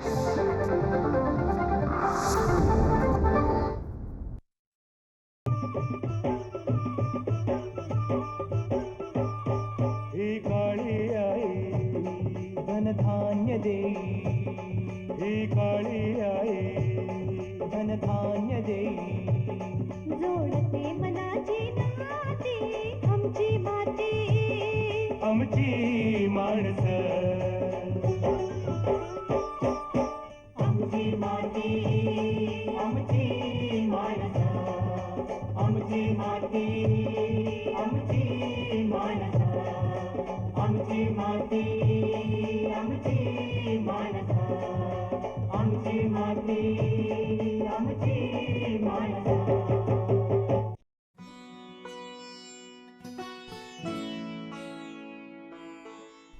ही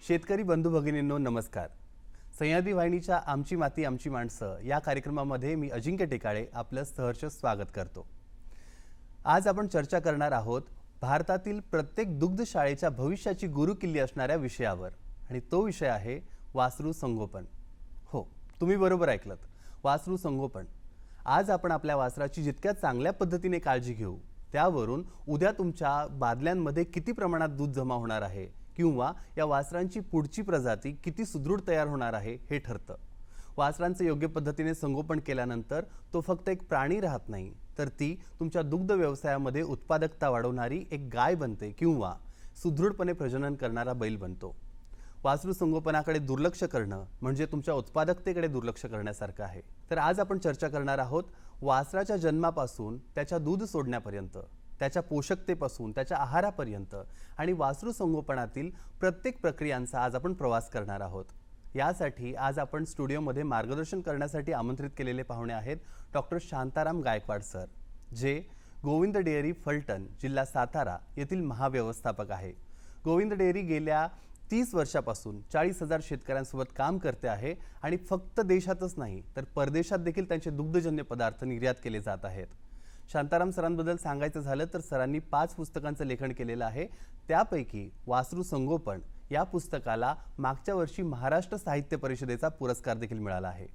शेतकरी बंधू भगिनींनो नमस्कार. सह्याद्री वाहिनीच्या आमची माती आमची माणसं या कार्यक्रमामध्ये मी अजिंक्य टेकाळे आपलं सहर्ष स्वागत करतो. आज आपण चर्चा करणार आहोत भारतातील प्रत्येक दुग्ध शाळेच्या भविष्याची गुरुकिल्ली असणाऱ्या विषयावर. आणि तो विषय आहे वासरू संगोपन. हो तुम्ही बरोबर ऐकलत. वासरू संगोपन. आज आपण आपल्या वासराची जितक्या चांगल्या पद्धतीने काळजी घेऊ त्यावरून उद्या तुमच्या बादल्यांमध्ये किती प्रमाणात दूध जमा होणार आहे किंवा या वासरांची पुढची प्रजाती किती सुदृढ तयार होणार आहे हे ठरतं. वासरांचं योग्य पद्धतीने संगोपन केल्यानंतर तो फक्त एक प्राणी राहत नाही तर ती तुमच्या दुग्ध व्यवसायामध्ये उत्पादकता वाढवणारी एक गाय बनते किंवा सुदृढपणे प्रजनन करणारा बैल बनतो. वासरू संगोपनाकडे दुर्लक्ष करणं म्हणजे तुमच्या उत्पादकतेकडे दुर्लक्ष करण्यासारखं आहे. तर आज आपण चर्चा करणार आहोत वासराच्या जन्मापासून त्याच्या दूध सोडण्यापर्यंत. त्याच्या पोषकतेपासून त्याच्या आहारापर्यंत आणि वासरू संगोपनातील प्रत्येक प्रक्रियांचा आज आपण प्रवास करणार आहोत. यासाठी आज आपण स्टुडिओमध्ये मार्गदर्शन करण्यासाठी आमंत्रित केलेले पाहुणे आहेत डॉक्टर शांताराम गायकवाड सर जे गोविंद डेअरी फलटण जिल्हा सातारा येथील महाव्यवस्थापक आहे. गोविंद डेअरी गेल्या तीस वर्षापासून चाळीस हजार शेतकऱ्यांसोबत काम करते आहे आणि फक्त देशातच नाही तर परदेशात देखील त्यांचे दुग्धजन्य पदार्थ निर्यात केले जात आहेत. शांताराम सरांबद्दल सांगायचं झालं तर सरांनी पाच पुस्तकांचं लेखन केलेलं आहे. त्यापैकी वासरू संगोपन या पुस्तकाला मागच्या वर्षी महाराष्ट्र साहित्य परिषदेचा पुरस्कार देखील मिळाला आहे.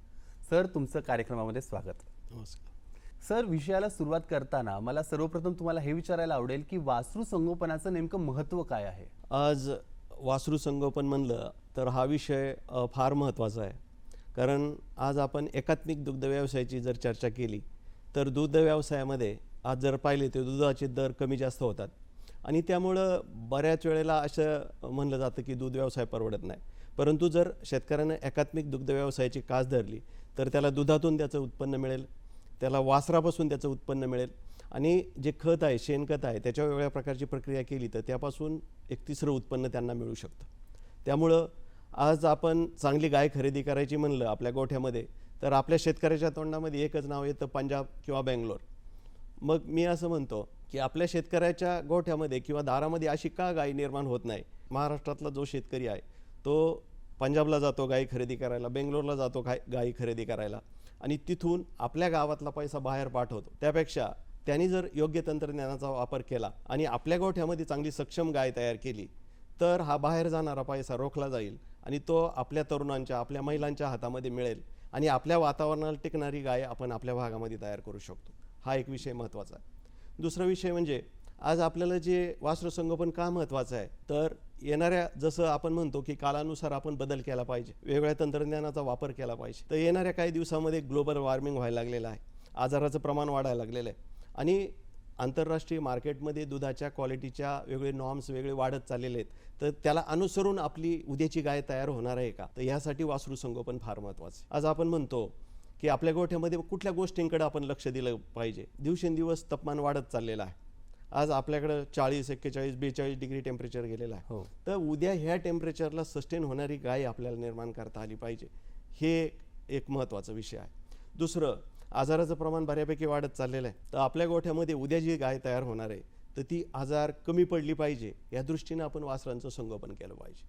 सर तुमचं कार्यक्रमामध्ये स्वागत. नमस्कार. सर विषयाला सुरुवात करताना मला सर्वप्रथम तुम्हाला हे विचारायला आवडेल की वासरू संगोपनाचं नेमकं महत्त्व काय आहे? आज वासरू संगोपन म्हणलं तर हा विषय फार महत्त्वाचा आहे. कारण आज आपण एकात्मिक दुग्ध व्यवसायाची जर चर्चा केली तर दूध व्यवसायामध्ये आज जर पाहिले तर दुधाचे दर कमी जास्त होतात. आणि त्यामुळं बऱ्याच वेळेला असं म्हणलं जातं की दूध व्यवसाय परवडत नाही. परंतु जर शेतकऱ्यानं एकात्मिक दुग्ध व्यवसायाची कास धरली तर त्याला दुधातून त्याचं उत्पन्न मिळेल त्याला वासरापासून त्याचं उत्पन्न मिळेल आणि जे खत आहे शेणखत आहे त्याच्यावर वेगळ्या प्रकारची प्रक्रिया केली तर त्यापासून एक तिसरं उत्पन्न त्यांना मिळू शकतं. त्यामुळं आज आपण चांगली गाय खरेदी करायची म्हणलं आपल्या गोठ्यामध्ये तर आपल्या शेतकऱ्याच्या तोंडामध्ये एकच नाव येतं पंजाब किंवा बेंगलोर. मग मी असं म्हणतो की आपल्या शेतकऱ्याच्या गोठ्यामध्ये किंवा दारामध्ये अशी का गाय निर्माण होत नाही? महाराष्ट्रातला जो शेतकरी आहे तो पंजाबला जातो गाई खरेदी करायला बेंगलोरला जातो गाय गाई खरेदी करायला. आणि तिथून आपल्या गावातला पैसा बाहेर पाठवतो. त्यापेक्षा त्यांनी जर योग्य तंत्रज्ञानाचा वापर केला आणि आपल्या गोठ्यामध्ये चांगली सक्षम गाय तयार केली तर हा बाहेर जाणारा पैसा रोखला जाईल आणि तो आपल्या तरुणांच्या आपल्या महिलांच्या हातामध्ये मिळेल. आणि आपल्या वातावरणाला टिकणारी गाय आपण आपल्या भागामध्ये तयार करू शकतो. हा एक विषय महत्त्वाचा आहे. दुसरा विषय म्हणजे आज आपल्याला जे वासरू संगोपन का महत्त्वाचं आहे तर येणाऱ्या जसं आपण म्हणतो की कालानुसार आपण बदल केला पाहिजे वेगवेगळ्या तंत्रज्ञानाचा वापर केला पाहिजे तर येणाऱ्या काही दिवसामध्ये ग्लोबल वॉर्मिंग व्हायला लागलेलं आहे. आजाराचं प्रमाण वाढायला लागलेलं आहे. आणि आंतरराष्ट्रीय मार्केटमध्ये दुधाच्या क्वालिटीच्या वेगळे नॉर्म्स वेगळे वाढत चाललेले आहेत. तर त्याला अनुसरून आपली उद्याची गाय तयार होणार आहे का? तर यासाठी वासरू संगोपन फार महत्त्वाचं आज आपण म्हणतो की आपल्या गोठ्यामध्ये कुठल्या गोष्टींकडे आपण लक्ष दिलं पाहिजे? दिवसेंदिवस तापमान वाढत चाललेलं आहे. आज आपल्याकडं चाळीस एक्केचाळीस बेचाळीस डिग्री टेम्परेचर गेलेलं आहे. हो. तर उद्या ह्या टेम्परेचरला सस्टेन होणारी गाय आपल्याला निर्माण करता आली पाहिजे. हे एक महत्त्वाचा विषय आहे. दुसरं आजाराचं प्रमाण बऱ्यापैकी वाढत चाललेलं आहे. तर आपल्या गोठ्यामध्ये उद्या जी गाय तयार होणार आहे तर ती आजार कमी पडली पाहिजे या दृष्टीनं आपण वासरांचं संगोपन केलं पाहिजे.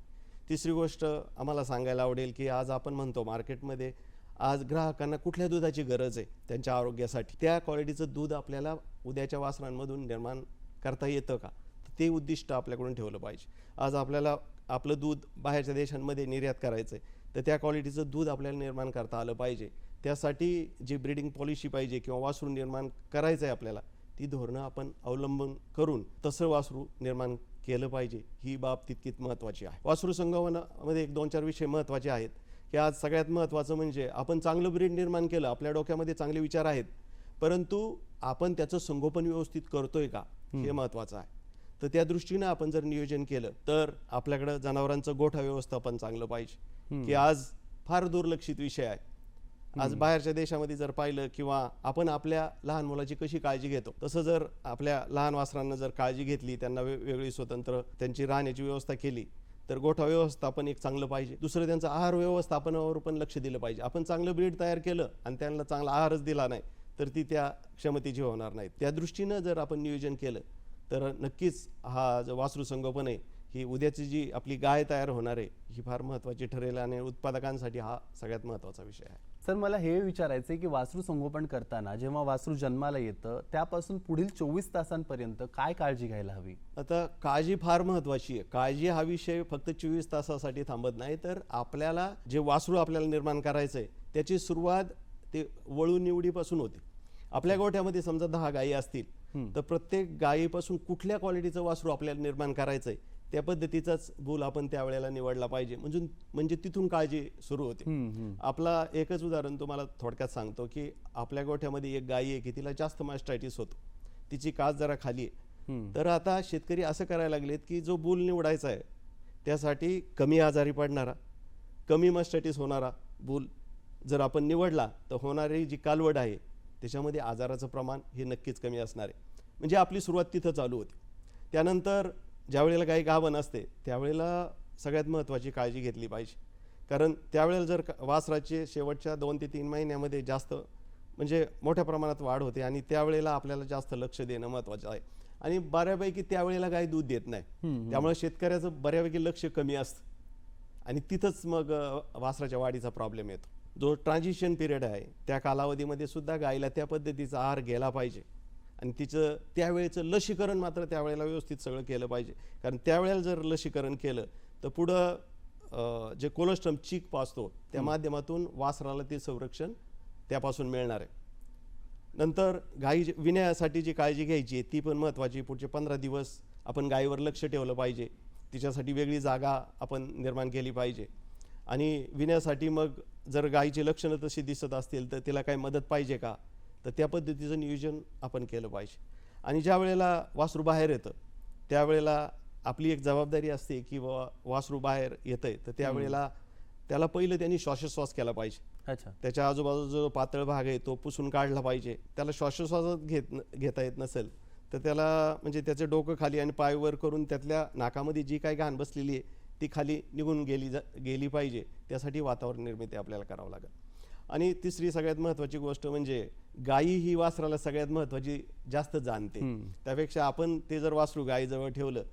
तिसरी गोष्ट आम्हाला सांगायला आवडेल की आज आपण म्हणतो मार्केटमध्ये आज ग्राहकांना कुठल्या दुधाची गरज आहे त्यांच्या आरोग्यासाठी? त्या क्वालिटीचं दूध आपल्याला उद्याच्या वासरांमधून निर्माण करता येतं का? तर ते उद्दिष्ट आपल्याकडून ठेवलं पाहिजे. आज आपल्याला आपलं दूध बाहेरच्या देशांमध्ये निर्यात करायचं आहे तर त्या क्वालिटीचं दूध आपल्याला निर्माण करता आलं पाहिजे. त्यासाठी जी ब्रीडिंग पॉलिसी पाहिजे किंवा वासरू निर्माण करायचं आहे आपल्याला ती धोरणं आपण अवलंबन करून तसं वासरू निर्माण केलं पाहिजे. ही बाब तितकीच महत्त्वाची आहे. वासरू संगोपनामध्ये एक दोन चार विषय महत्त्वाचे आहेत. की आज सगळ्यात महत्त्वाचं म्हणजे आपण चांगलं ब्रीड निर्माण केलं आपल्या डोक्यामध्ये चांगले विचार आहेत. परंतु आपण त्याचं संगोपन व्यवस्थित करतोय का? हे महत्त्वाचं आहे. तर त्या दृष्टीनं आपण जर नियोजन केलं तर आपल्याकडं जनावरांचं गोठा व्यवस्थापन चांगलं पाहिजे. की आज फार दुर्लक्षित विषय आहे. आज बाहेरच्या देशामध्ये जर पाहिलं किंवा आपण आपल्या लहान मुलाची कशी काळजी घेतो तसं जर आपल्या लहान वासरांना जर काळजी घेतली त्यांना वेगळी स्वतंत्र त्यांची राहण्याची व्यवस्था केली तर गोठा व्यवस्थापन एक चांगलं पाहिजे. दुसरं त्यांचं आहार व्यवस्थापनावर पण लक्ष दिलं पाहिजे. आपण चांगलं ब्रीड तयार केलं आणि त्यांना चांगला आहारच दिला नाही तर ती त्या क्षमतेची होणार नाही त्या दृष्टीनं जर आपण नियोजन केलं तर नक्कीच हा जो वासरू संगोपन आहे ही उद्याची जी आपली गाय तयार होणार आहे ही फार महत्त्वाची ठरेल आणि उत्पादकांसाठी हा सगळ्यात महत्त्वाचा विषय आहे. सर मला हे विचारायचं आहे की वासरू संगोपन करताना जेव्हा वासरू जन्माला येतं त्यापासून पुढील चोवीस तासांपर्यंत काय काळजी घ्यायला हवी? आता काळजी फार महत्वाची आहे. काळजी हा विषय फक्त चोवीस तासासाठी थांबत नाही तर आपल्याला जे वासरू आपल्याला निर्माण करायचं आहे त्याची सुरुवात ते वळू निवडीपासून होते. आपल्या गोठ्यामध्ये समजा दहा गायी असतील तर प्रत्येक गायीपासून कुठल्या क्वालिटीचं वासरू आपल्याला निर्माण करायचं आहे त्या पद्धतीचाच बोल आपण त्यावेळेला निवडला पाहिजे. म्हणजे म्हणजे तिथून काळजी सुरू होते. आपला एकच उदाहरण तुम्हाला थोडक्यात सांगतो की आपल्या गोठ्यामध्ये एक गायी आहे की तिला जास्त मास्टायटिस होतो. तिची कास जरा खाली आहे. तर आता शेतकरी असं करायला लागलेत की जो बुल निवडायचा आहे त्यासाठी कमी आजारी पडणारा कमी मास्टायटिस होणारा बुल जर आपण निवडला तर होणारी जी कालवड आहे त्याच्यामध्ये आजाराचं प्रमाण हे नक्कीच कमी असणार आहे. म्हणजे आपली सुरुवात तिथं चालू होते. त्यानंतर ज्या वेळेला काही गाभण असते त्यावेळेला सगळ्यात महत्त्वाची काळजी घेतली पाहिजे. कारण त्यावेळेला जर वासराचे शेवटच्या दोन ते तीन महिन्यामध्ये जास्त म्हणजे मोठ्या प्रमाणात वाढ होते आणि त्यावेळेला आपल्याला जास्त लक्ष देणं महत्त्वाचं आहे. आणि बऱ्यापैकी त्यावेळेला गाय दूध देत नाही. त्यामुळे शेतकऱ्याचं बऱ्यापैकी लक्ष कमी असतं. आणि तिथंच मग वासराच्या वाढीचा प्रॉब्लेम येतो. जो ट्रान्झिशन पिरियड आहे त्या कालावधीमध्ये सुद्धा गायीला त्या पद्धतीचा आहार गेला पाहिजे. आणि तिचं त्यावेळेचं लसीकरण मात्र त्यावेळेला व्यवस्थित सगळं केलं पाहिजे. कारण त्यावेळेला जर लसीकरण केलं तर पुढं जे कोलोस्ट्रम चीक पाचतो त्या माध्यमातून वासराला ते संरक्षण त्यापासून मिळणार आहे. नंतर गाई विण्यासाठी जी काळजी घ्यायची आहे ती पण महत्त्वाची. पुढचे पंधरा दिवस आपण गायीवर लक्ष ठेवलं पाहिजे. तिच्यासाठी वेगळी जागा आपण निर्माण केली पाहिजे. आणि विण्यासाठी मग जर गायीची लक्षणं तशी दिसत असतील तर तिला काही मदत पाहिजे का? तर त्या पद्धतीचं नियोजन आपण केलं पाहिजे. आणि ज्या वेळेला वासरू बाहेर येतं त्यावेळेला आपली एक जबाबदारी असते की वा वासरू बाहेर येतंय तर त्यावेळेला त्याला पहिलं त्यांनी श्वासोश्वास केला पाहिजे. अच्छा. त्याच्या आजूबाजूचा जो पातळ भाग आहे तो पुसून काढला पाहिजे. त्याला श्वासोश्वास घेत घेता येत नसेल तर त्याला म्हणजे त्याचं डोकं खाली आणि पाय वर करून त्यातल्या नाकामध्ये जी काही घाण बसलेली आहे ती खाली निघून गेली जा गेली पाहिजे. त्यासाठी वातावरण निर्मिती आपल्याला करावं लागेल. आणि तिसरी सगळ्यात महत्त्वाची गोष्ट म्हणजे गायी ही वासराला सगळ्यात महत्त्वाची जास्त जाणते. त्यापेक्षा आपण ते जर वासरू गायीजवळ ठेवलं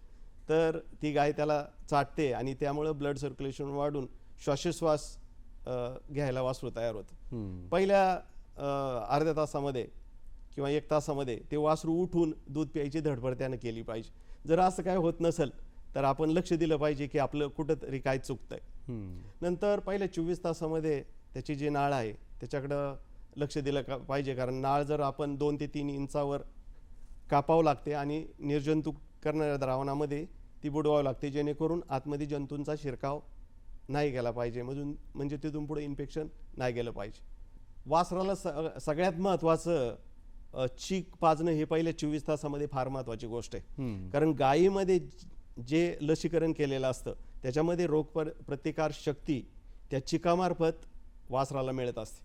तर ती गाय त्याला चाटते आणि त्यामुळं ब्लड सर्क्युलेशन वाढून श्वासोश्वास घ्यायला वासरू तयार होतं. पहिल्या अर्ध्या तासामध्ये किंवा एक तासामध्ये ते वासरू उठून दूध प्यायची धडपड त्यानं केली पाहिजे. जर असं काय होत नसेल तर आपण लक्ष दिलं पाहिजे की आपलं कुठंतरी काय चुकतंय. नंतर पहिल्या चोवीस तासामध्ये त्याची जी नाळ आहे त्याच्याकडं लक्ष दिलं का पाहिजे. कारण नाळ जर आपण दोन ते तीन इंचावर कापावं लागते आणि निर्जंतुक करणाऱ्या द्रावणामध्ये ती बुडवावं लागते जेणेकरून आतमध्ये जंतूंचा शिरकाव नाही गेला पाहिजे. मधून म्हणजे तिथून पुढे इन्फेक्शन नाही गेलं पाहिजे. वासराला स सगळ्यात महत्त्वाचं चीक पाजणं हे पहिल्या चोवीस तासामध्ये फार महत्त्वाची गोष्ट आहे. कारण गायीमध्ये ज- जे लसीकरण केलेलं असतं त्याच्यामध्ये रोग पर प्रतिकार शक्ती त्या चिकामार्फत वासराला मिळत असते.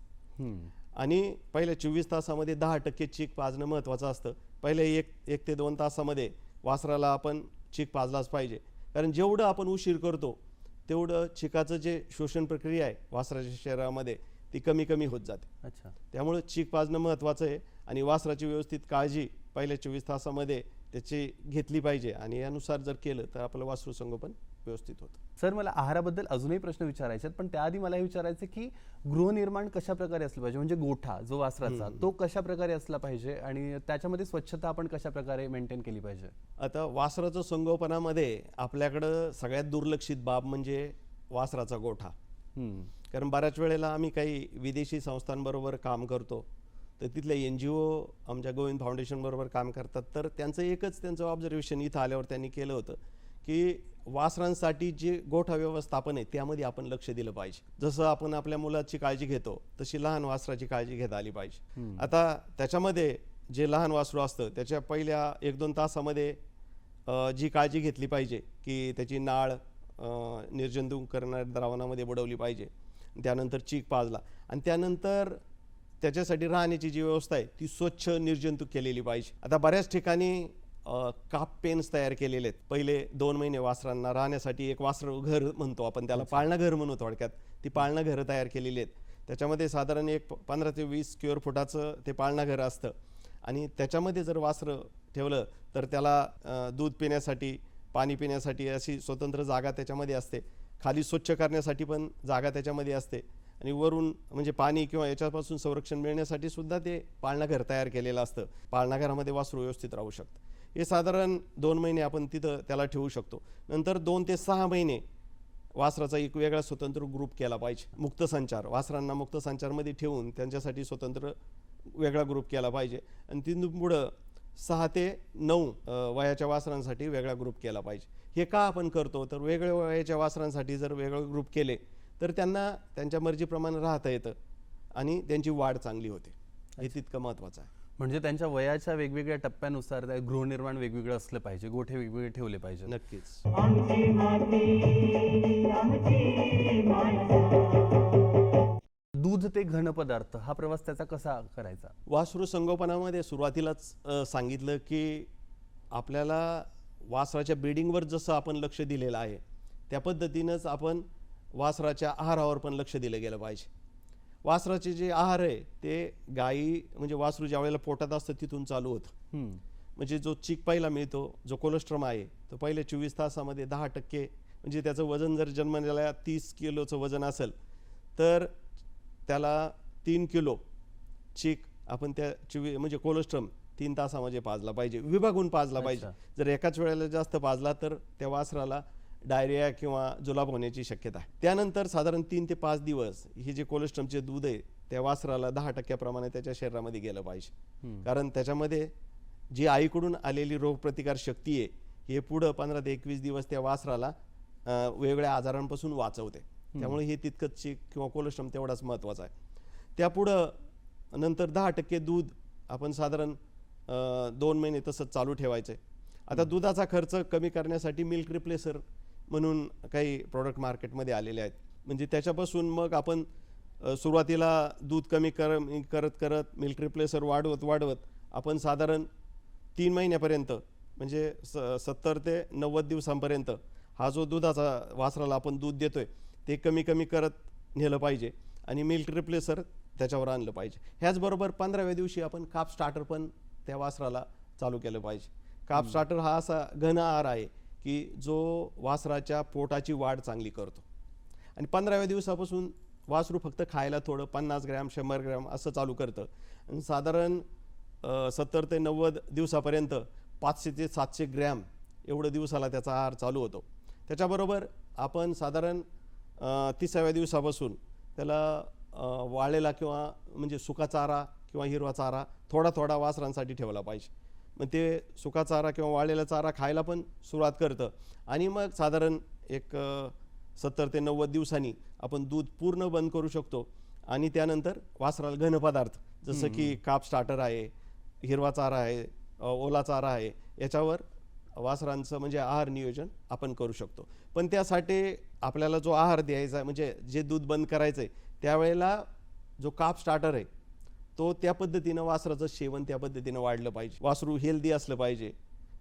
आणि पहिल्या चोवीस तासामध्ये दहा टक्के चीक पाजणं महत्त्वाचं असतं. पहिले एक एक ते दोन तासामध्ये वासराला आपण चीक पाजलाच पाहिजे. कारण जेवढं आपण उशीर करतो तेवढं चिकाचं जे शोषण प्रक्रिया आहे वासराच्या शरीरामध्ये ती कमी कमी होत जाते. अच्छा. त्यामुळं चीक पाजणं महत्त्वाचं आहे आणि वासराची व्यवस्थित काळजी पहिल्या चोवीस तासामध्ये त्याची घेतली पाहिजे. आणि यानुसार जर केलं तर आपलं वासरू संगोपन व्यवस्थित होतं. सर मला आहाराबद्दल अजूनही प्रश्न विचारायचे आहेत पण त्याआधी मला हे विचारायचं की गृहनिर्माण कशा प्रकारे असलं पाहिजे? म्हणजे गोठा जो वासराचा तो कशा प्रकारे असला पाहिजे? आणि त्याच्यामध्ये स्वच्छता आपण कशा प्रकारे मेंटेन केली पाहिजे? आता वासराचं संगोपनामध्ये आपल्याकडं सगळ्यात दुर्लक्षित बाब म्हणजे वासराचा गोठा. कारण बऱ्याच वेळेला आम्ही काही विदेशी संस्थांबरोबर काम करतो तर तिथले एन जी ओ आमच्या गोविंद फाउंडेशनबरोबर काम करतात. तर त्यांचं एकच त्यांचं ऑब्झर्वेशन इथं आल्यावर त्यांनी केलं होतं की वासरांसाठी जे गोठा व्यवस्थापन आहे त्यामध्ये आपण लक्ष दिलं पाहिजे. जसं आपण आपल्या मुलाची काळजी घेतो तशी लहान वासराची काळजी घेता आली पाहिजे. आता त्याच्यामध्ये जे लहान वासरू असतं त्याच्या पहिल्या एक दोन तासामध्ये जी काळजी घेतली पाहिजे की त्याची नाळ निर्जंतुक करणाऱ्या द्रावणामध्ये बुडवली पाहिजे. त्यानंतर चीक पाजला. आणि त्यानंतर त्याच्यासाठी राहण्याची जी व्यवस्था आहे ती स्वच्छ निर्जंतुक केलेली पाहिजे. आता बऱ्याच ठिकाणी काप पेन्स तयार केलेले आहेत. पहिले दोन महिने वासरांना राहण्यासाठी एक वासर घर म्हणतो आपण त्याला पाळणा घर म्हणू थोडक्यात. ती पाळणा घरं तयार केलेली आहेत. त्याच्यामध्ये साधारण एक पंधरा ते वीस स्क्वेअर फुटाचं ते पाळणा घर असतं. आणि त्याच्यामध्ये जर वासरं ठेवलं तर त्याला दूध पिण्यासाठी पाणी पिण्यासाठी अशी स्वतंत्र जागा त्याच्यामध्ये असते. खाली स्वच्छ करण्यासाठी पण जागा त्याच्यामध्ये असते. आणि वरून म्हणजे पाणी किंवा याच्यापासून संरक्षण मिळण्यासाठी सुद्धा ते पाळणाघर तयार केलेलं असतं. पाळणाघरामध्ये वासरू व्यवस्थित राहू शकतं हे साधारण दोन महिने आपण तिथं त्याला ठेवू शकतो. नंतर दोन ते सहा महिने वासराचा एक वेगळा स्वतंत्र ग्रुप केला पाहिजे. मुक्त संचार. वासरांना मुक्त संचारमध्ये ठेवून त्यांच्यासाठी स्वतंत्र वेगळा ग्रुप केला पाहिजे. आणि तिथून पुढं सहा ते नऊ वयाच्या वासरांसाठी वेगळा ग्रुप केला पाहिजे. हे का आपण करतो? तर वेगळ्या वयाच्या वासरांसाठी जर वेगळं ग्रुप केले तर त्यांना त्यांच्या मर्जीप्रमाणे राहता येतं आणि त्यांची वाढ चांगली होते. हे तितकं महत्त्वाचं आहे. म्हणजे त्यांच्या वयाच्या वेगवेगळ्या टप्प्यानुसार त्या गृहनिर्माण वेगवेगळं असलं पाहिजे गोठे वेगवेगळे ठेवले पाहिजे नक्कीच. आमची माती आमची माणसं. दूध ते घन पदार्थ हा प्रवास त्याचा कसा करायचा? वासरू संगोपनामध्ये सुरुवातीलाच सांगितलं की आपल्याला वासराच्या ब्रीडिंगवर जसं आपण लक्ष दिलेलं आहे त्या पद्धतीनंच आपण वासराच्या आहारावर पण लक्ष दिलं गेलं पाहिजे. वासराचे जे आहार आहे ते गायी म्हणजे वासरू ज्या वेळेला पोटात असतं तिथून चालू होतं. म्हणजे जो चीक पहिला मिळतो जो कोलेस्ट्रॉम आहे तो पहिले चोवीस तासामध्ये दहा टक्के म्हणजे त्याचं वजन जर जन्मलेल्या तीस किलोचं वजन असेल तर त्याला तीन किलो चीक आपण त्या चोवी म्हणजे कोलेस्ट्रॉम तीन तासामध्ये पाजला पाहिजे विभागून पाजला पाहिजे. जर एकाच वेळेला जास्त पाजला तर त्या वासराला डायरिया किंवा जुलाब होण्याची शक्यता आहे. त्यानंतर साधारण तीन ते पाच दिवस हे जे कोलेस्ट्रॉमचे दूध आहे त्या वासराला दहा टक्क्याप्रमाणे त्याच्या शरीरामध्ये गेलं पाहिजे. कारण त्याच्यामध्ये जी आईकडून आलेली रोगप्रतिकार शक्ती आहे हे पुढं पंधरा ते एकवीस दिवस त्या वासराला वेगवेगळ्या आजारांपासून वाचवते. त्यामुळे हे तितकंच किंवा कोलेस्ट्रॉम तेवढाच महत्त्वाचा आहे. त्यापुढं नंतर दहा टक्के दूध आपण साधारण दोन महिने तसंच चालू ठेवायचं आता दुधाचा खर्च कमी करण्यासाठी मिल्क रिप्लेसर म्हणून काही प्रोडक्ट मार्केटमध्ये आलेले आहेत. म्हणजे त्याच्यापासून मग आपण सुरुवातीला दूध कमी कर करत करत मिल्क रिप्लेसर वाढवत वाढवत आपण साधारण तीन महिन्यापर्यंत म्हणजे स सत्तर ते नव्वद दिवसांपर्यंत हा जो दुधाचा वासराला आपण दूध देतोय ते कमी कमी करत नेलं पाहिजे आणि मिल्क रिप्लेसर त्याच्यावर आणलं पाहिजे. ह्याचबरोबर पंधराव्या दिवशी आपण काप स्टार्टर पण त्या वासराला चालू केलं पाहिजे. काप स्टार्टर हा असा घन आहार आहे. की जो वासराच्या पोटाची वाढ चांगली करतो. आणि पंधराव्या दिवसापासून वासरू फक्त खायला थोडं पन्नास ग्रॅम शंभर ग्रॅम असं चालू करतं. आणि साधारण सत्तर ते नव्वद दिवसापर्यंत पाचशे ते सातशे ग्रॅम एवढं दिवसाला त्याचा आहार चालू होतो. त्याच्याबरोबर आपण साधारण तिसाव्या दिवसापासून त्याला वाळलेला किंवा म्हणजे सुका चारा किंवा हिरवा चारा थोडा थोडा वासरांसाठी ठेवला पाहिजे. मग ते सुका चारा किंवा वाळलेला चारा खायला पण सुरुवात करतं. आणि मग साधारण एक सत्तर ते नव्वद दिवसांनी आपण दूध पूर्ण बंद करू शकतो. आणि त्यानंतर वासराला घन पदार्थ जसं की काप स्टार्टर आहे हिरवा चारा आहे ओला चारा आहे याच्यावर वासरांचं म्हणजे आहार नियोजन आपण करू शकतो. पण त्यासाठी आपल्याला जो आहार द्यायचा म्हणजे जे दूध बंद करायचं आहे त्यावेळेला जो काप स्टार्टर आहे तो त्या पद्धतीनं वासराचं सेवन त्या पद्धतीनं वाढलं पाहिजे. वासरू हेल्दी असलं पाहिजे.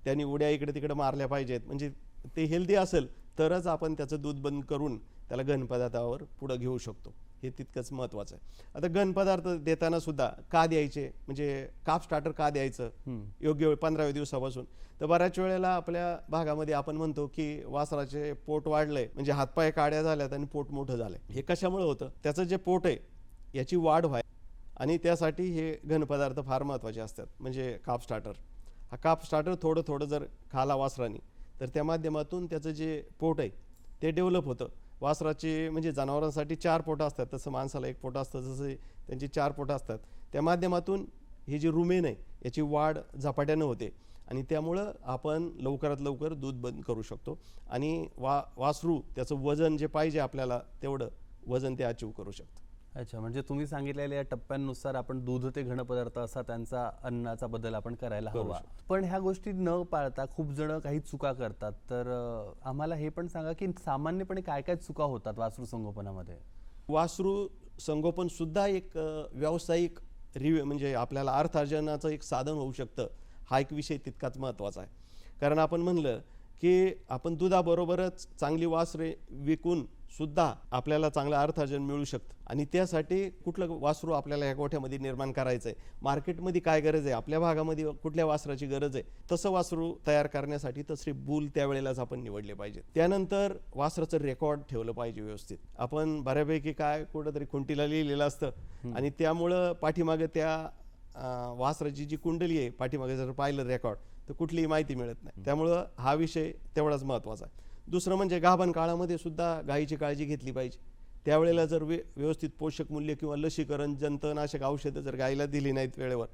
त्यांनी उड्या इकडे तिकडे मारल्या पाहिजेत. म्हणजे ते हेल्दी असेल तरच आपण त्याचं दूध बंद करून त्याला घनपदार्थावर पुढं घेऊ शकतो. हे तितकंच महत्त्वाचं आहे. आता घनपदार्थ देताना सुद्धा का द्यायचे? म्हणजे काप स्टार्टर का द्यायचं? योग्य वेळ पंधराव्या दिवसापासून. तर बऱ्याच वेळेला आपल्या भागामध्ये आपण म्हणतो की वासराचे पोट वाढलंय. म्हणजे हातपाय काड्या झाल्यात आणि पोट मोठं झालंय. हे कशामुळे होतं? त्याचं जे पोट आहे याची वाढ व्हाय आणि त्यासाठी हे घनपदार्थ फार महत्त्वाचे असतात म्हणजे काप स्टार्टर हा काप स्टार्टर थोडं थोडं जर खाला वासराने तर त्या माध्यमातून त्याचं जे पोट आहे ते डेव्हलप होतं. वासराचे म्हणजे जनावरांसाठी चार पोटं असतात तसं माणसाला एक पोटं असतं जसं त्यांची चार पोटं असतात. त्या माध्यमातून हे जे रुमेन आहे याची वाढ झपाट्यानं होते. आणि त्यामुळं आपण लवकरात लवकर दूध बंद करू शकतो. आणि वा वासरू त्याचं वजन जे पाहिजे आपल्याला तेवढं वजन ते अचीव करू शकतं. अच्छा म्हणजे तुम्ही सांगितलेल्या या टप्प्यांनुसार आपण दूध ते घनपदार्थ असा त्यांचा अन्नाचा बदल आपण करायला हवा. पण ह्या गोष्टी न पाळता खूप जण काही चुका करतात. तर आम्हाला हे पण सांगा की सामान्यपणे काय काय चुका होतात वासरू संगोपनामध्ये? वासरू संगोपन सुद्धा एक व्यावसायिक रिव्ह म्हणजे आपल्याला अर्थार्जनाचं एक साधन होऊ शकतं. हा एक विषय तितकाच महत्त्वाचा आहे. कारण आपण म्हणलं की आपण दुधाबरोबरच चांगली वासरे विकून सुद्धा आपल्याला चांगलं अर्थार्जन मिळू शकतं. आणि त्यासाठी कुठलं वासरू आपल्याला या गोठ्यामध्ये निर्माण करायचं आहे मार्केटमध्ये काय गरज आहे? आपल्या भागामध्ये कुठल्या वासराची गरज आहे? तसं वासरू तयार करण्यासाठी तसरी बूल त्यावेळेलाच आपण निवडले पाहिजे त्यानंतर वासराचं रेकॉर्ड ठेवलं पाहिजे व्यवस्थित. आपण बऱ्यापैकी काय कुठंतरी खुंटीला लिहिलेलं असतं. आणि त्यामुळं पाठीमागं त्या वासराची जी कुंडली आहे पाठीमागे जर पाहिलं रेकॉर्ड तर कुठलीही माहिती मिळत नाही. त्यामुळं हा विषय तेवढाच महत्त्वाचा आहे. दुसरं म्हणजे गाभण काळामध्ये सुद्धा गायीची काळजी घेतली पाहिजे. त्यावेळेला जर व्य व्यवस्थित पोषक मूल्य किंवा लसीकरण जंतनाशक औषधं जर गायीला दिली नाहीत वेळेवर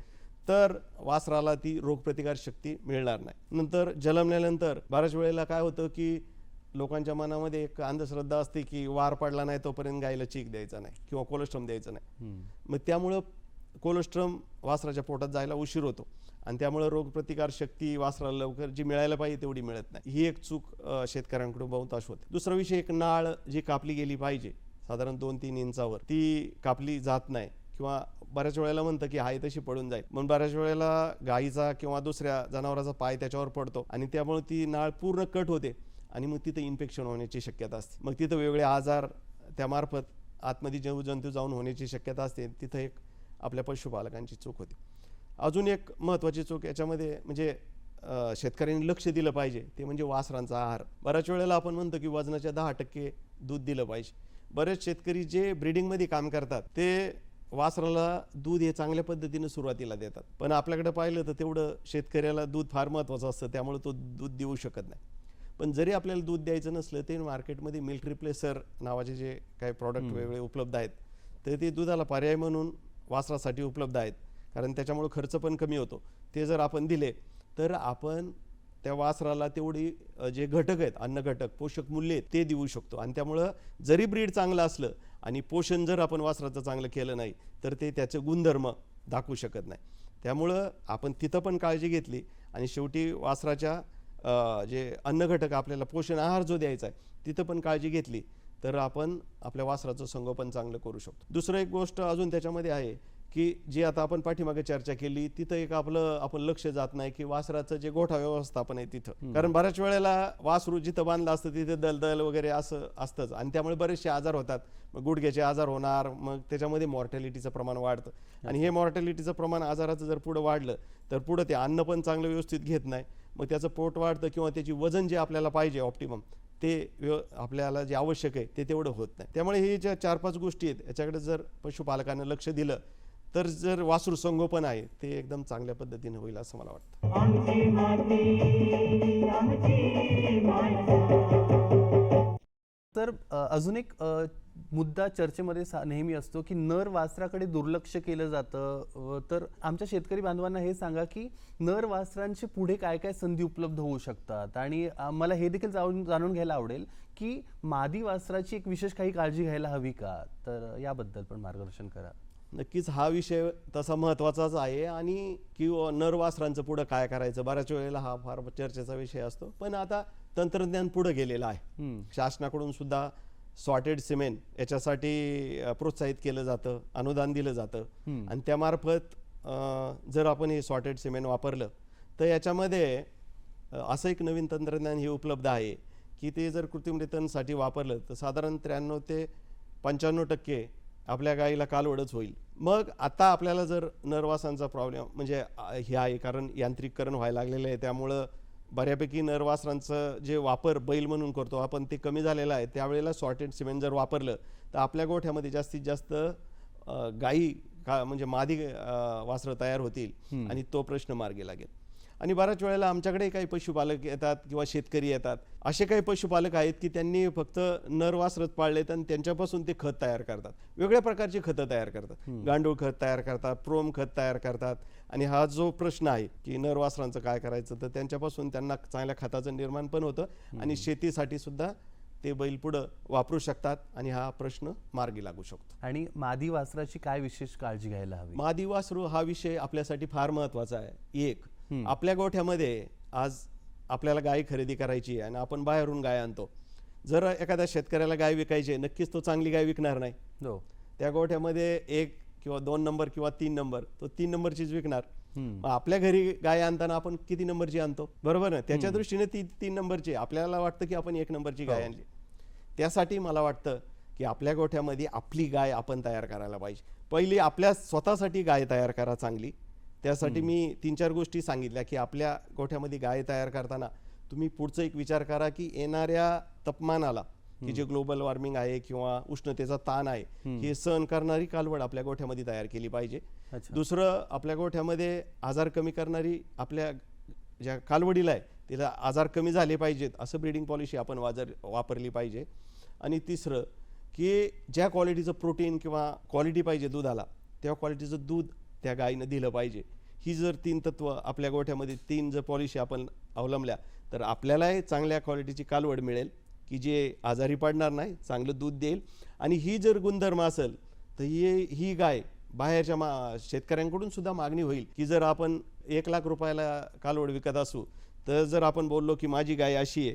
तर वासराला ती रोगप्रतिकार शक्ती मिळणार नाही. नंतर जन्मल्यानंतर बऱ्याच वेळेला काय होतं की लोकांच्या मनामध्ये एक अंधश्रद्धा असते की वार पडला नाही तोपर्यंत गायीला चीक द्यायचा नाही किंवा कोलेस्ट्रॉम द्यायचं नाही. मग त्यामुळं कोलेस्ट्रॉम वासराच्या पोटात जायला उशीर होतो. आणि त्यामुळं रोगप्रतिकार शक्ती वासराला लवकर जी मिळायला पाहिजे तेवढी मिळत नाही. ही एक चूक शेतकऱ्यांकडून बहुतांश होते. दुसरा विषय एक नाळ जी कापली गेली पाहिजे साधारण दोन तीन इंचावर ती कापली जात नाही किंवा बऱ्याच वेळेला म्हणतं की हाय तशी पडून जाईल. मग बऱ्याच वेळेला गाईचा किंवा दुसऱ्या जनावराचा पाय त्याच्यावर पडतो आणि त्यामुळे ती नाळ पूर्ण कट होते आणि मग तिथं इन्फेक्शन होण्याची शक्यता असते. मग तिथं वेगवेगळे आजार त्यामार्फत आतमध्ये जीवजंतू जंतू जाऊन होण्याची शक्यता असते. तिथं एक आपल्या पशुपालकांची चूक होती. अजून एक महत्त्वाची चूक याच्यामध्ये म्हणजे शेतकऱ्यांनी लक्ष दिलं पाहिजे. ते म्हणजे वासरांचा आहार. बऱ्याच वेळेला आपण म्हणतो की वजनाच्या दहा टक्के दूध दिलं पाहिजे. बरेच शेतकरी जे ब्रिडिंगमध्ये काम करतात ते वासराला दूध हे चांगल्या पद्धतीने सुरुवातीला देतात. पण आपल्याकडे पाहिलं तर तेवढं शेतकऱ्याला दूध फार महत्त्वाचं असतं. त्यामुळे तो दूध देऊ शकत नाही. पण जरी आपल्याला दूध द्यायचं नसलं ते मार्केटमध्ये मिल्क रिप्लेसर नावाचे जे काही प्रॉडक्ट वेगवेगळे उपलब्ध आहेत तर ते दुधाला पर्याय म्हणून वासरासाठी उपलब्ध आहेत. कारण त्याच्यामुळं खर्च पण कमी होतो. ते जर आपण दिले तर आपण त्या वासराला तेवढी जे घटक आहेत अन्न घटक पोषक मूल्य आहेत ते देऊ शकतो. आणि त्यामुळं जरी ब्रीड चांगलं असलं आणि पोषण जर आपण वासराचं चांगलं केलं नाही तर ते त्याचं गुणधर्म दाखवू शकत नाही. त्यामुळं आपण तिथं पण काळजी घेतली आणि शेवटी वासराच्या जे अन्न घटक आपल्याला पोषण आहार जो द्यायचा आहे तिथं पण काळजी घेतली तर आपण आपल्या वासराचं संगोपन चांगलं करू शकतो. दुसरं एक गोष्ट अजून त्याच्यामध्ये आहे की जी आता आपण पाठीमागे चर्चा केली तिथं एक आपलं आपण लक्ष जात नाही की वासराचं जे गोठा व्यवस्थापन आहे तिथं. कारण बऱ्याच वेळेला वासरू जिथं बांधलं असतं तिथे दलदल वगैरे असं असतंच. आणि त्यामुळे बरेचसे आजार होतात. मग गुडघ्याचे आजार होणार मग त्याच्यामध्ये मॉर्टॅलिटीचं प्रमाण वाढतं. आणि हे मॉर्टॅलिटीचं प्रमाण आजाराचं जर पुढं वाढलं तर पुढं ते अन्न पण चांगलं व्यवस्थित घेत नाही. मग त्याचं पोट वाढतं किंवा त्याची वजन जे आपल्याला पाहिजे ऑप्टिमम ते व्यव आपल्याला जे आवश्यक आहे ते तेवढं होत नाही. त्यामुळे हे ज्या चार पाच गोष्टी आहेत याच्याकडे जर पशुपालकानं लक्ष दिलं तर जर वासूर संगोपन आहे ते एकदम चांगल्या पद्धतीने होईल असं मला वाटतं. तर अजून एक मुद्दा चर्चेमध्ये सा- नेहमी असतो की नर वासराकडे दुर्लक्ष केलं जातं. तर आमच्या शेतकरी बांधवांना हे सांगा की नर वासरांचे पुढे काय काय संधी उपलब्ध होऊ शकतात? आणि मला हे देखील जाऊन जाणून घ्यायला आवडेल की मादी वासराची एक विशेष काही काळजी घ्यायला हवी का? तर याबद्दल पण मार्गदर्शन करा. नक्कीच हा विषय तसा महत्त्वाचाच आहे आणि किंवा नरवासरांचं पुढं काय करायचं बऱ्याच वेळेला हा फार चर्चेचा विषय असतो पण आता तंत्रज्ञान पुढं गेलेलं आहे. शासनाकडून सुद्धा सॉर्टेड सिमेंट याच्यासाठी प्रोत्साहित केलं जातं अनुदान दिलं जातं. आणि त्यामार्फत जर आपण हे सॉर्टेड सिमेंट वापरलं तर याच्यामध्ये असं एक नवीन तंत्रज्ञान हे उपलब्ध आहे की ते जर कृत्रिम रेतनसाठी वापरलं तर साधारण त्र्याण्णव ते पंच्याण्णव टक्के आपल्या गाईला कालवडच होईल. मग आता आपल्याला जर नरवासांचा प्रॉब्लेम म्हणजे हे आहे कारण यांत्रिककरण व्हायला लागलेलं आहे त्यामुळं बऱ्यापैकी नरवासरांचं जे वापर बैल म्हणून करतो आपण ते कमी झालेलं आहे. त्यावेळेला सॉर्टेड सिमेंट जर वापरलं तर आपल्या गोठ्यामध्ये जास्तीत जास्त गाई का म्हणजे मादी वासरं तयार होतील. आणि तो प्रश्न मार्गी लागेल. आणि बऱ्याच वेळेला आमच्याकडे काही पशुपालक येतात किंवा शेतकरी येतात. असे काही पशुपालक आहेत की त्यांनी फक्त नर वासरच पाळलेत आणि त्यांच्यापासून ते खत तयार करतात. वेगळ्या प्रकारची खतं तयार करतात. गांडूळ खत तयार करतात प्रोम खत तयार करतात. आणि हा जो प्रश्न आहे की नर वासरांचं काय करायचं तर त्यांच्यापासून त्यांना चांगल्या खताचं निर्माण पण होतं आणि शेतीसाठी सुद्धा ते बैल पुढं वापरू शकतात आणि हा प्रश्न मार्गी लागू शकतो. आणि मादी वासराची काय विशेष काळजी घ्यायला हवी? मादी वासरू हा विषय आपल्यासाठी फार महत्त्वाचा आहे. एक आपल्या गोठ्यामध्ये आज आपल्याला गाय खरेदी करायची आणि आपण बाहेरून गाय आणतो. जर एखाद्या शेतकऱ्याला गाय विकायची आहे नक्कीच तो चांगली गाय विकणार नाही. हो. त्या गोठ्यामध्ये एक किंवा दोन नंबर किंवा तीन नंबर तो तीन नंबरचीच विकणार. आपल्या घरी गाय आणताना आपण किती नंबरची आणतो? बरोबर ना? त्याच्या दृष्टीने ती तीन नंबरची. आपल्याला वाटतं की आपण एक नंबरची गाय आणली. त्यासाठी मला वाटतं की आपल्या गोठ्यामध्ये आपली गाय आपण तयार करायला पाहिजे. पहिली आपल्या स्वतःसाठी गाय तयार करा चांगली. त्यासाठी मी तीन चार गोष्टी सांगितल्या की आपल्या गोठ्यामध्ये गाय तयार करताना तुम्ही पुढचं एक विचार करा की येणाऱ्या तापमानाला की जे ग्लोबल वॉर्मिंग आहे किंवा उष्णतेचा ताण आहे हे सहन करणारी कालवड आपल्या गोठ्यामध्ये तयार केली पाहिजे. दुसरं आपल्या गोठ्यामध्ये आजार कमी करणारी आपल्या ज्या कालवडीला आहे तिला आजार कमी झाले पाहिजेत असं ब्रीडिंग पॉलिसी आपण वाजर वापरली पाहिजे. आणि तिसरं की ज्या क्वालिटीचं प्रोटीन किंवा क्वालिटी पाहिजे दुधाला त्या क्वालिटीचं दूध त्या गायीनं दिलं पाहिजे. ही जर तीन तत्व आपल्या गोठ्यामध्ये तीन जर पॉलिसी आपण अवलंबल्या तर आपल्यालाही चांगल्या क्वालिटीची कालवड मिळेल की जे आजारी पडणार नाही चांगलं दूध देईल. आणि ही जर गुणधर्म असेल तर ही ही गाय बाहेरच्या मा शेतकऱ्यांकडून सुद्धा मागणी होईल की जर आपण एक लाख रुपयाला कालवड विकत असू तर जर आपण बोललो की माझी गाय अशी आहे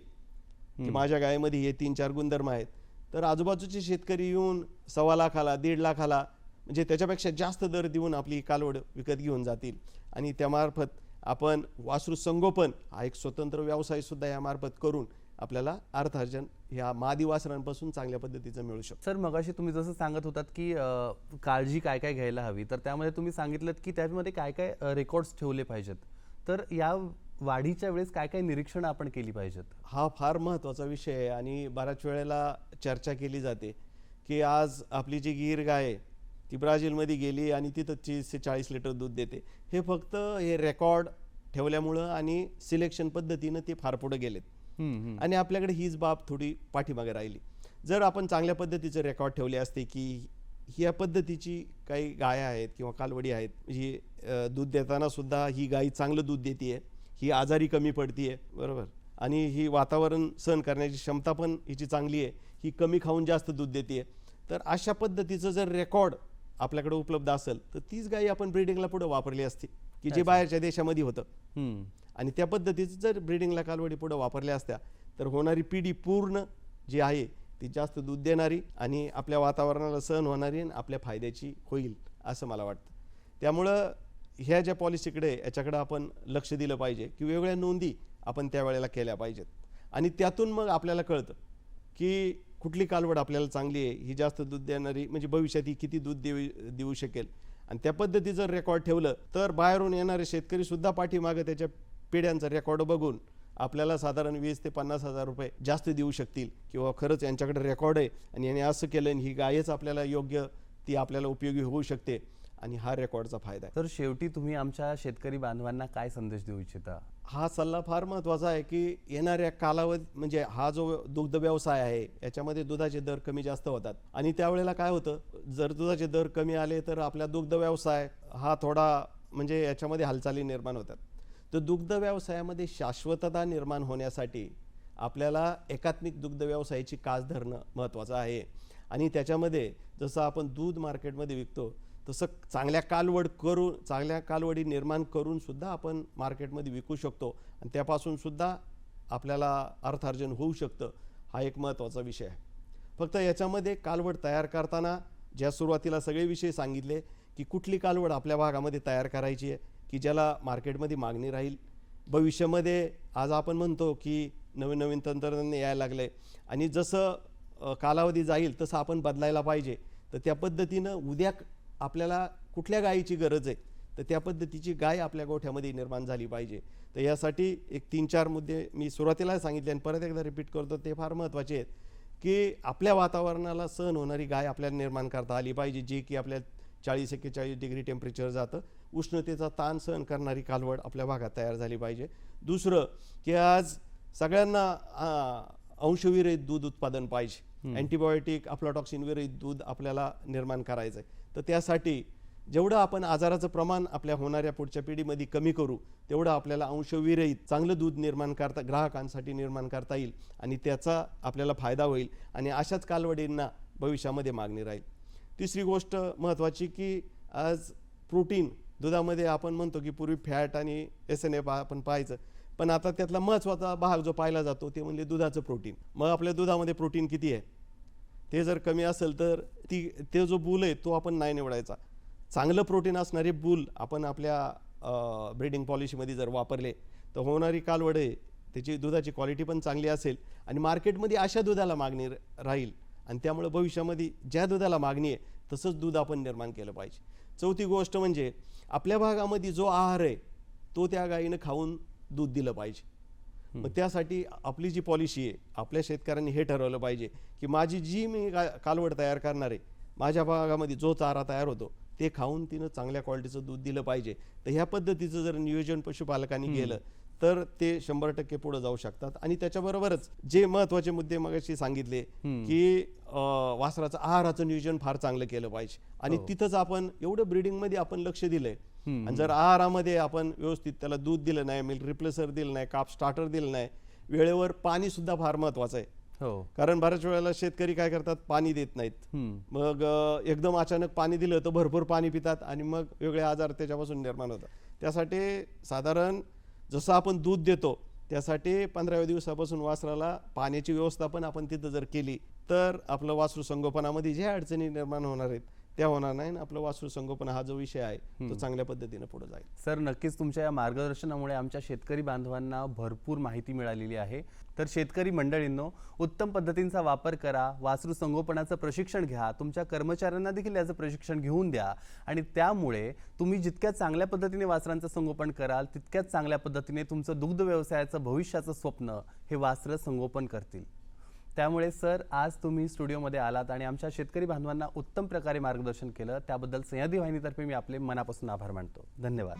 की माझ्या गायीमध्ये हे तीन चार गुणधर्म आहेत तर आजूबाजूचे शेतकरी येऊन सव्वा लाखाला दीड लाखाला म्हणजे त्याच्यापेक्षा जास्त दर देऊन आपली कालवड विकत घेऊन जातील. आणि त्यामार्फत आपण वासरू संगोपन हा एक स्वतंत्र व्यवसाय सुद्धा यामार्फत करून आपल्याला अर्थार्जन ह्या मादी वासरांपासून चांगल्या पद्धतीचं मिळू शकतं. सर मगाशी तुम्ही जसं सांगत होतात की काळजी काय काय घ्यायला हवी तर त्यामध्ये तुम्ही सांगितलं की त्यामध्ये काय काय रेकॉर्ड्स ठेवले पाहिजेत. तर या वाढीच्या वेळेस काय काय निरीक्षण आपण केली पाहिजेत? हा फार महत्त्वाचा विषय आहे आणि बऱ्याच वेळेला चर्चा केली जाते की आज आपली जी गीर गाय आहे ती ब्राझीलमध्ये गेली आणि तिथं तीस ते चाळीस लिटर दूध देते. हे फक्त हे रेकॉर्ड ठेवल्यामुळं आणि सिलेक्शन पद्धतीनं ते फार पुढे गेलेत. आणि आपल्याकडे हीच बाब थोडी पाठीमागे राहिली. जर आपण चांगल्या पद्धतीचे रेकॉर्ड ठेवले असते की ह्या पद्धतीची काही गाय आहेत किंवा कालवडी आहेत अं, दूध देताना सुद्धा ही गाय चांगलं दूध देते ही आजारी कमी पडतीये बरोबर? आणि ही वातावरण सहन करण्याची क्षमता पण हिची चांगली आहे ही कमी खाऊन जास्त दूध देते तर अशा पद्धतीचं जर रेकॉर्ड आपल्याकडे उपलब्ध असेल तर तीच गाय आपण ब्रीडिंगला पुढे वापरली असती की जे बाहेरच्या देशामध्ये होतं. आणि त्या पद्धतीचं जर ब्रीडिंगला कालवडी पुढे वापरल्या असत्या तर होणारी पिढी पूर्ण जी आहे ती जास्त दूध देणारी आणि आपल्या वातावरणाला सहन होणारी आणि आपल्या फायद्याची होईल असं मला वाटतं. त्यामुळं ह्या ज्या पॉलिसीकडे याच्याकडे आपण लक्ष दिलं पाहिजे की वेगवेगळ्या नोंदी आपण त्यावेळेला केल्या पाहिजेत. आणि त्यातून मग आपल्याला कळतं की कुठली कालवड आपल्याला चांगली आहे ही जास्त दूध देणारी म्हणजे भविष्यात ही किती दूध देऊ देऊ शकेल. आणि त्या पद्धती जर रेकॉर्ड ठेवलं तर बाहेरून येणारे शेतकरी सुद्धा पाठीमागं त्याच्या पिढ्यांचा रेकॉर्ड बघून आपल्याला साधारण वीस ते पन्नास हजार रुपये जास्त देऊ शकतील किंवा खरंच यांच्याकडे रेकॉर्ड आहे आणि याने असं केलं आणि ही गायच आपल्याला योग्य ती आपल्याला उपयोगी होऊ शकते आणि हा रेकॉर्डचा फायदा आहे. तर शेवटी तुम्ही आमच्या शेतकरी बांधवांना काय संदेश देऊ इच्छिता? हा सल्ला फार महत्त्वाचा आहे की येणाऱ्या कालावधी म्हणजे हा जो दुग्ध व्यवसाय आहे याच्यामध्ये दुधाचे दर कमी जास्त होतात. आणि त्यावेळेला काय होतं जर दुधाचे दर कमी आले तर आपला दुग्ध व्यवसाय हा थोडा म्हणजे याच्यामध्ये हालचाली निर्माण होतात. तर दुग्ध व्यवसायामध्ये शाश्वतता निर्माण होण्यासाठी आपल्याला एकात्मिक दुग्ध व्यवसायाची कास धरणं महत्त्वाचं आहे. आणि त्याच्यामध्ये जसं आपण दूध मार्केटमध्ये विकतो तसं चांगल्या कालवड करून चांगल्या कालवडी निर्माण करूनसुद्धा आपण मार्केटमध्ये विकू शकतो. आणि त्यापासूनसुद्धा आपल्याला अर्थार्जन होऊ शकतं हा एक महत्त्वाचा विषय आहे. फक्त याच्यामध्ये कालवड तयार करताना ज्या सुरुवातीला सगळे विषय सांगितले की कुठली कालवड आपल्या भागामध्ये तयार करायची आहे की ज्याला मार्केटमध्ये मागणी राहील. भविष्यामध्ये आज आपण म्हणतो की नवीन नवीन तंत्रज्ञान यायला लागले आणि जसं कालावधी जाईल तसं आपण बदलायला पाहिजे. तर त्या पद्धतीनं उद्या आपल्याला कुठल्या गायीची गरज आहे तर त्या पद्धतीची गाय आपल्या गोठ्यामध्ये निर्माण झाली पाहिजे. तर यासाठी एक तीन चार मुद्दे मी सुरुवातीला सांगितले आणि परत एकदा रिपीट करतो ते फार महत्त्वाचे आहेत की आपल्या वातावरणाला सहन होणारी गाय आपल्याला निर्माण करता आली पाहिजे जी की आपल्या चाळीस एक्केचाळीस डिग्री टेम्परेचर जातं. उष्णतेचा ताण सहन करणारी कालवड आपल्या भागात तयार झाली पाहिजे. दुसरं की आज सगळ्यांना अंशविरहित दूध उत्पादन पाहिजे. अँटीबायोटिक अफ्लाटॉक्सिन विरहित दूध आपल्याला निर्माण करायचं आहे तर त्यासाठी जेवढं आपण आजाराचं प्रमाण आपल्या होणाऱ्या पुढच्या पिढीमध्ये कमी करू तेवढं आपल्याला अंशविरहित चांगलं दूध निर्माण करता ग्राहकांसाठी निर्माण करता येईल आणि त्याचा आपल्याला फायदा होईल आणि अशाच कालवडींना भविष्यामध्ये मागणी राहील. तिसरी गोष्ट महत्त्वाची की आज प्रोटीन दुधामध्ये आपण म्हणतो की पूर्वी फॅट आणि एस एन एफ आपण पाहायचं पण आता त्यातला महत्त्वाचा भाग जो पाहिला जातो ते म्हणजे दुधाचं प्रोटीन. मग आपल्या दुधामध्ये प्रोटीन किती आहे? ते जर कमी असेल तर ती ते जो बूल आहे तो आपण नाही निवडायचा. चांगलं प्रोटीन असणारे बूल आपण आपल्या ब्रीडिंग पॉलिसीमध्ये जर वापरले तर होणारी कालवड आहे त्याची दुधाची क्वालिटी पण चांगली असेल आणि मार्केटमध्ये अशा दुधाला मागणी राहील आणि त्यामुळे भविष्यामध्ये ज्या दुधाला मागणी आहे तसंच दूध आपण निर्माण केलं पाहिजे. चौथी गोष्ट म्हणजे आपल्या भागामध्ये जो आहार आहे तो त्या गाईनं खाऊन दूध दिलं पाहिजे. मग त्यासाठी आपली जी पॉलिसी आहे आपल्या शेतकऱ्यांनी हे ठरवलं पाहिजे की माझी जी मी कालवड तयार करणार आहे माझ्या भागामध्ये जो चारा तयार होतो ते खाऊन तिनं चांगल्या क्वालिटीचं दूध दिलं पाहिजे. तर ह्या पद्धतीचं जर नियोजन पशुपालकांनी केलं तर ते शंभर टक्के पुढे जाऊ शकतात. आणि त्याच्याबरोबरच जे महत्त्वाचे मुद्दे मगाशी सांगितले की वासराचं आहाराचं नियोजन फार चांगलं केलं पाहिजे. आणि तिथंच आपण एवढं ब्रिडिंगमध्ये आपण लक्ष दिलंय आणि जर आहारामध्ये आपण व्यवस्थित त्याला दूध दिलं नाही मिल्क रिप्लेसर दिलं नाही काप स्टार्टर दिलं नाही वेळेवर पाणी सुद्धा फार महत्वाचं आहे. हो. कारण बऱ्याच वेळेला शेतकरी काय करतात? पाणी देत नाहीत. मग एकदम अचानक पाणी दिलं तर भरपूर पाणी पितात आणि मग वेगळे आजार त्याच्यापासून निर्माण होतात. त्यासाठी साधारण जसं आपण दूध देतो त्यासाठी पंधराव्या दिवसापासून वासराला पाण्याची व्यवस्था पण आपण तिथं जर केली तर आपलं वासरू संगोपनामध्ये ज्या अडचणी निर्माण होणार आहेत त्या होणार नाही आपलं वासरू संगोपन हा जो विषय आहे तो चांगल्या पद्धतीने पुढे जाईल. सर नक्कीच तुमच्या या मार्गदर्शनामुळे आमच्या शेतकरी बांधवांना भरपूर माहिती मिळालेली आहे. तर शेतकरी मंडळींनो उत्तम पद्धतींचा वापर करा वासरू संगोपनाचं प्रशिक्षण घ्या तुमच्या कर्मचाऱ्यांना देखील याचं प्रशिक्षण घेऊन द्या आणि त्यामुळे तुम्ही जितक्या चांगल्या पद्धतीने वासरांचं संगोपन कराल तितक्याच चांगल्या पद्धतीने तुमचं दुग्ध व्यवसायाचं भविष्याचं स्वप्न हे वासरं संगोपन करतील. त्यामुळे सर आज तुम्ही स्टुडिओमध्ये आलात आणि आमच्या शेतकरी बांधवांना उत्तम प्रकारे मार्गदर्शन केलं. त्याबद्दल सह्याद्री वाहिनीतर्फे मी आपले मनापासून आभार मानतो. धन्यवाद.